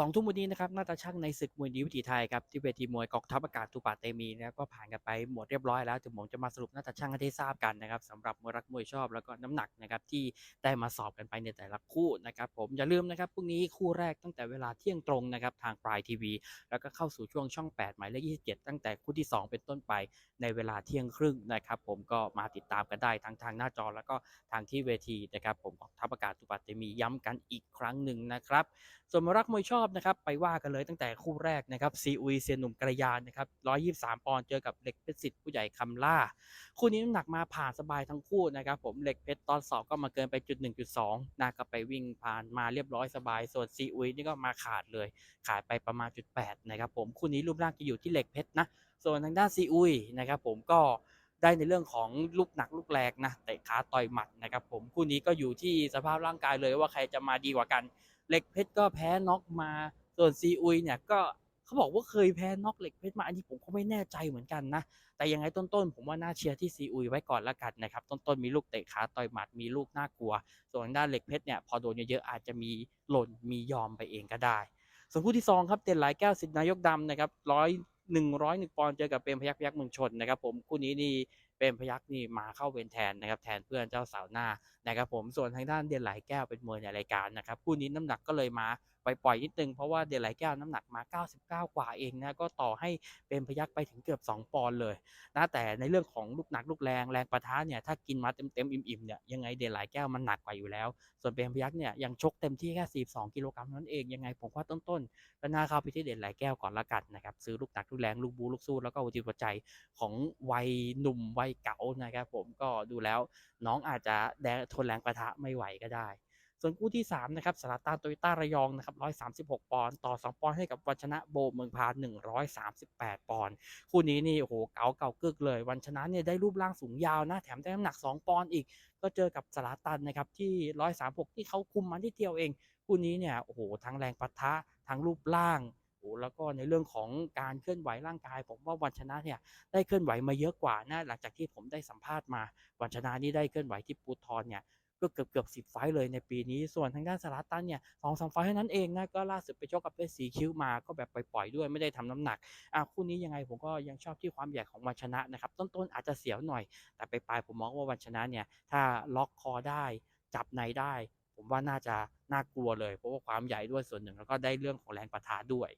สองทุ่มวันนี้นะครับน่าจะช่างในศึกมวยดีวิถีไทยครับที่เวทีมวยกองทัพอากาศทูปาเตมีนะครับก็ผ่านกันไปหมดเรียบร้อยแล้วถึงผมจะมาสรุปน่าจะช่างให้ได้ทราบกันนะครับสำหรับมวยรักมวยชอบแล้วก็น้ำหนักนะครับที่ได้มาสอบกันไปในแต่ละคู่นะครับผมอย่าลืมนะครับพรุ่งนี้คู่แรกตั้งแต่เวลาเที่ยงตรงนะครับทางปลายทีวี แล้วก็เข้าสู่ช่วงช่อง 8 หมายเลข 27 ตั้งแต่คู่ที่ 2 เป็นต้นไปในเวลาเที่ยงครึ่งนะครับผมก็มาติดตามกันได้ทั้งทางหน้าจอแล้วก็ทางที่เวทีนะครับผมกองทัพอากาศทูปาเตมีย้ำกันอีกครั้งหนึ่งนะครับส่วนมวยรักมวยชอบนะครับไปว่ากันเลยตั้งแต่คู่แรกนะครับซีอุยเซียนหนุ่มกระยานนะครับ123 ปอนด์เจอกับเหล็กเพชรสิทธิ์ผู้ใหญ่คำล่า คู่นี้น้ำหนักมาผ่านสบายทั้งคู่นะครับผมเหล็กเพชรตอนสอบก็มาเกินไปจุด1.2นาก็ไปวิ่งผ่านมาเรียบร้อยสบาย ส่วนซีอุยนี่ก็มาขาดเลย ขายไปประมาณจุด8นะครับผมคู่นี้รูปร่างจะอยู่ที่เหล็กเพชรนะส่วนทางด้านซีอุยนะครับผมก็ได้ในเรื่องของลูกหนักลูกแรงนะเตะขาต่อยหมัดนะครับผมคู่นี้ก็อยู่ที่สภาพร่างกายเลยว่าใครจะมาดีกว่ากัน เหล็กเพชรก็แพ้น็อกมา ส่วนซีอุยเนี่ยก็เขาบอกว่าเคยแพ้น็อกเหล็กเพชรมาอันนี้ผมก็ไม่แน่ใจเหมือนกันนะแต่ยังไงต้นๆ ผมว่าน่าเชียร์ที่ซีอุยไว้ก่อนละกันนะครับต้นๆมีลูกเตะขาต่อยหมัดมีลูกน่ากลัว ส่วนด้านเหล็กเพชรเนี่ยพอโดนเยอะๆอาจจะมีหล่นมียอมไปเองก็ได้ ส่วนคู่ที่สองครับเด่นหลายแก้วสิทธินายกดำนะครับร้อยหนึ่งร้อยหนึ่งปอนด์เจอกับเปรมพยักพยักเมืองชนนะครับผมคู่นี้นี่ เป็นพยักนี่มาเข้าเวนแทนนะครับแทนเพื่อนเจ้าสาวหน้านะครับผมส่วนทางด้านเด่นหลายแก้วเป็นมวยในรายการนะครับคู่นี้น้ำหนักก็เลยมา ปล่อยๆนิดนึงเพราะว่าเด่นหลายแก้วน้ำหนักมา 99 กว่าเองนะก็ต่อให้เปรมพยักไปถึงเกือบ 2 ปอนด์เลยนะแต่ในเรื่องของลูกหนักลูกแรงแรงประทะเนี่ยถ้ากินมาเต็มๆอิ่มๆเนี่ยยังไงเด่นหลายแก้วมันหนักกว่าอยู่แล้ว ส่วนเปรมพยักเนี่ยยังชกเต็มที่แค่ 42 กิโลกรัมนั้นเองยังไงผมว่าต้นๆก็น่าเข้าไปที่เด่นหลายแก้วก่อนละกันนะครับซื้อลูกหนักลูกแรงลูกบูลูกสู้แล้วก็หัวจิตหัวใจของวัยหนุ่มวัยเก๋านะครับผมก็ดูแล้วน้องอาจจะแดงทนแรงประทะไม่ไหวก็ได้ ส่วนคู่ที่3นะครับสาราตาโตโยต้าระยองนะครับ136 ปอนด์ต่อ 2 ปอนด์ให้กับวันชนะโบเมืองพาน138 ปอนด์คู่นี้นี่โอ้โหเก๋าเก่ากึกเลย วันชนะเนี่ยได้รูปร่างสูงยาวนะแถมได้น้ำหนัก 2 ปอนด์อีก ก็เจอกับสาราตันนะครับที่ 136 ที่เขาคุมมาที่เดียวเอง คู่นี้เนี่ยโอ้โหทั้งแรงปะทะทั้งรูปร่างโอ้แล้วก็ในเรื่องของการเคลื่อนไหวร่างกาย ผมว่าวันชนะเนี่ยได้เคลื่อนไหวมาเยอะกว่านะหลังจากที่ผมได้สัมภาษณ์มาวันชนะนี่ได้เคลื่อนไหวที่ปูทอนเนี่ย ก็เกือบเกือบสิบไฟต์เลยในปีนี้ ส่วนทางด้านสารัตันเนี่ยสองสามไฟต์เท่านั้นเองนะก็ล่าสุดไปชกกับเพชรสีคิ้วมาก็แบบปล่อยๆด้วยไม่ได้ทำน้ำหนักอะคู่นี้ยังไงผมก็ยังชอบที่ความใหญ่ของวันชนะนะครับ ต้นๆอาจจะเสียวหน่อย แต่ไปปลายๆผมมองว่าวันชนะเนี่ยถ้าล็อกคอได้จับในได้ ผมว่าน่าจะน่ากลัวเลยเพราะว่าความใหญ่ด้วยส่วนหนึ่งแล้วก็ได้เรื่องของแรงประทะด้วย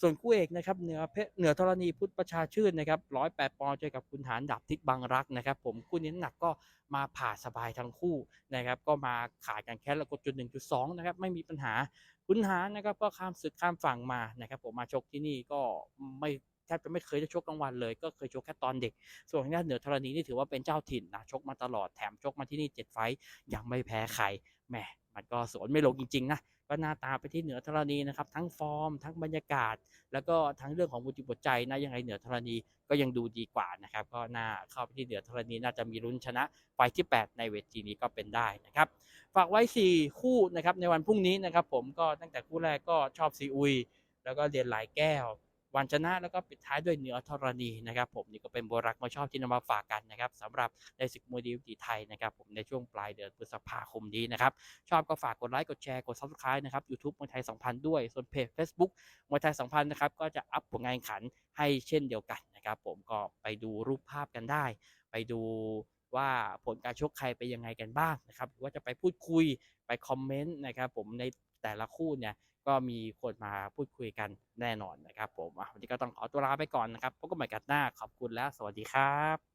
ส่วนคู่เอกนะครับเหนือเพชรเหนือธรณีพุทธประชาชื่นนะครับร้อยแปดปอนด์เจอกับคุณฐานดับทิศบางรักนะครับ ผมคู่นี้หนักก็มาผ่าสบายทั้งคู่นะครับ ก็มาขาดกันแค่ละกดจุดหนึ่งจุดสองนะครับไม่มีปัญหาคุณฐานนะครับก็ข้ามศึกข้ามฝั่งมานะครับ ผมมาชกที่นี่ก็ไม่แทบจะไม่เคยได้ชกกลางวันเลย ก็เคยชกแค่ตอนเด็ก ส่วนทางด้านเหนือธรณีนี่ถือว่าเป็นเจ้าถิ่นนะชกมาตลอดแถมชกมาที่นี่เจ็ดไฟยังไม่แพ้ใครแหม มันก็สวนไม่ลงจริงๆนะก็หน้าตาไปที่เหนือธรณีนะครับ ทั้งฟอร์ม ทั้งบรรยากาศ แล้วก็ทั้งเรื่องของบุจิบุญใจนะยังไงเหนือธรณีก็ยังดูดีกว่านะครับก็น่าเข้าไปที่เหนือธรณีน่าจะมีลุ้นชนะไฟที่ 8 ในเวทีนี้ก็เป็นได้นะครับฝากไว้ 4 คู่นะครับในวันพรุ่งนี้นะครับผมก็ตั้งแต่คู่แรกก็ชอบซีอุย แล้วก็เรียนหลายแก้ว วันชนะแล้วก็ปิดท้ายด้วยเหนือธรณีนะครับผมนี่ก็เป็นโบรักมาชอบที่นำมาฝากกันนะครับสำหรับในศึกมวยดีวิถีไทยนะครับผมในช่วงปลายเดือนพฤษภาคมนี้นะครับชอบก็ฝากกดไลค์กดแชร์กด subscribe นะครับ YouTube มวยไทย 2000 ด้วย ส่วนเพจ Facebook มวยไทย 2000 นะครับก็จะอัพผลงานขันให้เช่นเดียวกันนะครับผมก็ไปดูรูปภาพกันได้ ไปดูว่าผลการชกใครไปยังไงกันบ้างนะครับหรือว่าจะไปพูดคุยไปคอมเมนต์นะครับผมในแต่ละคู่เนี่ย ก็มีคนมาพูดคุยกันแน่นอนนะครับผมวันนี้ก็ต้องขอตัวลาไปก่อนนะครับพบกันใหม่กันหน้าขอบคุณและสวัสดีครับ